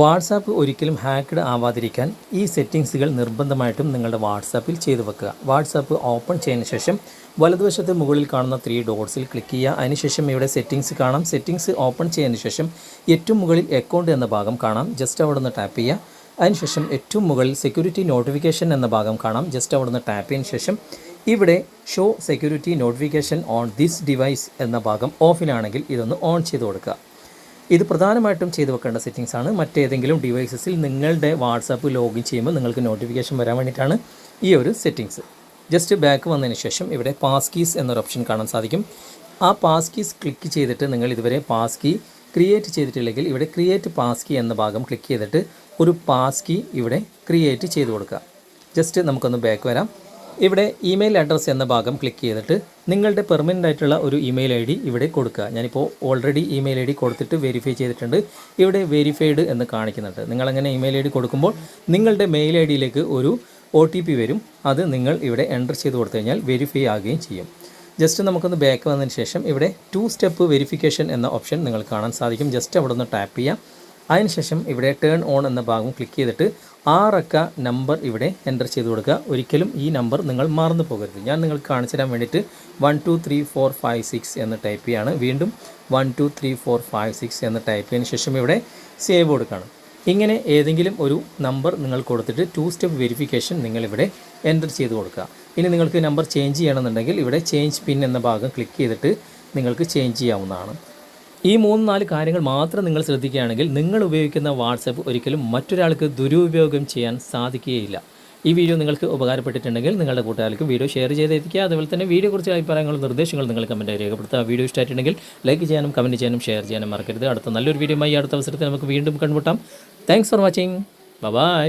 WhatsApp ഒരിക്കലും hacked ആവാതിരിക്കാൻ ഈ സെറ്റിങ്സുകൾ നിർബന്ധമായിട്ടും നിങ്ങളുടെ വാട്സാപ്പിൽ ചെയ്തു വെക്കുക. വാട്സാപ്പ് ഓപ്പൺ ചെയ്തതിന് ശേഷം വലതുവശത്ത് മുകളിൽ കാണുന്ന ത്രീ ഡോട്ട്സിൽ ക്ലിക്ക് ചെയ്യുക. അതിനുശേഷം ഇവിടെ സെറ്റിങ്സ് കാണാം. സെറ്റിങ്സ് ഓപ്പൺ ചെയ്തതിന് ശേഷം ഏറ്റവും മുകളിൽ അക്കൗണ്ട് എന്ന ഭാഗം കാണാം. ജസ്റ്റ് അവിടെ നിന്ന് ടാപ്പ് ചെയ്യുക അതിനുശേഷം ഏറ്റവും മുകളിൽ സെക്യൂരിറ്റി നോട്ടിഫിക്കേഷൻ എന്ന ഭാഗം കാണാം. ജസ്റ്റ് അവിടെ നിന്ന് ടാപ്പ് ചെയ്തതിന് ശേഷം ഇവിടെ show security notification on this device എന്ന ഭാഗം ഓഫിലാണെങ്കിൽ ഇതൊന്ന് ഓൺ ചെയ്ത് കൊടുക്കുക. ഇത് പ്രധാനമായിട്ടും ചെയ്തു വെക്കേണ്ട സെറ്റിങ്സ് ആണ്. മറ്റേതെങ്കിലും ഡിവൈസസിൽ നിങ്ങളുടെ വാട്സാപ്പ് ലോഗിൻ ചെയ്യുമ്പോൾ നിങ്ങൾക്ക് നോട്ടിഫിക്കേഷൻ വരാൻ വേണ്ടിയിട്ടാണ് ഈ ഒരു സെറ്റിങ്സ് ജസ്റ്റ് ബാക്ക് വന്നതിന് ശേഷം ഇവിടെ പാസ് കീസ് എന്നൊരു ഓപ്ഷൻ കാണാൻ സാധിക്കും. ആ പാസ് കീസ് ക്ലിക്ക് ചെയ്തിട്ട് നിങ്ങൾ ഇതുവരെ പാസ് കീ ക്രിയേറ്റ് ചെയ്തിട്ടില്ലെങ്കിൽ ഇവിടെ ക്രിയേറ്റ് പാസ് കീ എന്ന ഭാഗം ക്ലിക്ക് ചെയ്തിട്ട് ഒരു പാസ് കീ ഇവിടെ ക്രിയേറ്റ് ചെയ്ത് കൊടുക്കുക. ജസ്റ്റ് നമുക്കൊന്ന് ബാക്ക് വരാം. ഇവിടെ ഇമെയിൽ അഡ്രസ്സ് എന്ന ഭാഗം ക്ലിക്ക് ചെയ്തിട്ട് നിങ്ങളുടെ പെർമനന്റ് ആയിട്ടുള്ള ഒരു ഇമെയിൽ ഐ ഡി ഇവിടെ കൊടുക്കുക. ഞാനിപ്പോൾ ഓൾറെഡി ഇമെയിൽ ഐ ഡി കൊടുത്തിട്ട് വെരിഫൈ ചെയ്തിട്ടുണ്ട്. ഇവിടെ വെരിഫൈഡ് എന്ന് കാണിക്കുന്നുണ്ട്. നിങ്ങളങ്ങനെ ഇമെയിൽ ഐ ഡി കൊടുക്കുമ്പോൾ നിങ്ങളുടെ മെയിൽ ഐ ഡിയിലേക്ക് ഒരു ഒ ടി പി വരും. അത് നിങ്ങൾ ഇവിടെ എന്റർ ചെയ്ത് കൊടുത്തു കഴിഞ്ഞാൽ വെരിഫൈ ആകുകയും ചെയ്യും. ജസ്റ്റ് നമുക്കൊന്ന് ബാക്ക് വന്നതിന് ശേഷം ഇവിടെ ടു സ്റ്റെപ്പ് വെരിഫിക്കേഷൻ എന്ന ഓപ്ഷൻ നിങ്ങൾ കാണാൻ സാധിക്കും. ജസ്റ്റ് അവിടെ ഒന്ന് ടാപ്പ് ചെയ്യാം. അതിനുശേഷം ഇവിടെ ടേൺ ഓൺ എന്ന ഭാഗം ക്ലിക്ക് ചെയ്തിട്ട് ആറക്ക നമ്പർ ഇവിടെ എന്റർ ചെയ്ത് കൊടുക്കുക. ഒരിക്കലും ഈ നമ്പർ നിങ്ങൾ മറന്നു പോകരുത്. ഞാൻ നിങ്ങൾക്ക് കാണിച്ചു തരാൻ വേണ്ടിയിട്ട് one two three four five six എന്ന് ടൈപ്പ് ചെയ്യാണ്. വീണ്ടും one two three four five six എന്ന് ടൈപ്പ് ചെയ്തതിന് ശേഷം ഇവിടെ സേവ് കൊടുക്കുകയാണ് ഇങ്ങനെ ഏതെങ്കിലും ഒരു നമ്പർ നിങ്ങൾ കൊടുത്തിട്ട് ടു സ്റ്റെപ്പ് വെരിഫിക്കേഷൻ നിങ്ങളിവിടെ എന്റർ ചെയ്ത് കൊടുക്കുക. ഇനി നിങ്ങൾക്ക് നമ്പർ ചേഞ്ച് ചെയ്യണമെന്നുണ്ടെങ്കിൽ ഇവിടെ ചേഞ്ച് പിൻ എന്ന ഭാഗം ക്ലിക്ക് ചെയ്തിട്ട് നിങ്ങൾക്ക് ചേഞ്ച് ചെയ്യാവുന്നതാണ്. ഈ മൂന്ന് നാല് കാര്യങ്ങൾ മാത്രം നിങ്ങൾ ശ്രദ്ധിക്കുകയാണെങ്കിൽ നിങ്ങൾ ഉപയോഗിക്കുന്ന വാട്സപ്പ് ഒരിക്കലും മറ്റൊരാൾക്ക് ദുരുപയോഗം ചെയ്യാൻ സാധിക്കുകയില്ല. ഈ വീഡിയോ നിങ്ങൾക്ക് ഉപകാരപ്പെട്ടിട്ടുണ്ടെങ്കിൽ നിങ്ങളുടെ കൂട്ടുകാർക്ക് വീഡിയോ ഷെയർ ചെയ്തെത്തിക്കുക. അതുപോലെ തന്നെ വീഡിയോ കുറിച്ച് അഭിപ്രായങ്ങളും നിർദ്ദേശങ്ങളും നിങ്ങൾ കമന്റ് രേഖപ്പെടുത്തുക. വീഡിയോ ഇഷ്ടമായിട്ടുണ്ടെങ്കിൽ ലൈക്ക് ചെയ്യാനും കമന്റ് ചെയ്യാനും ഷെയർ ചെയ്യാനും മറക്കരുത്. അടുത്ത നല്ലൊരു വീഡിയോ വീഡിയോയുമായി അടുത്ത അവസരത്തിൽ നമുക്ക് വീണ്ടും കണ്ടുമുട്ടാം. Thanks for watching bye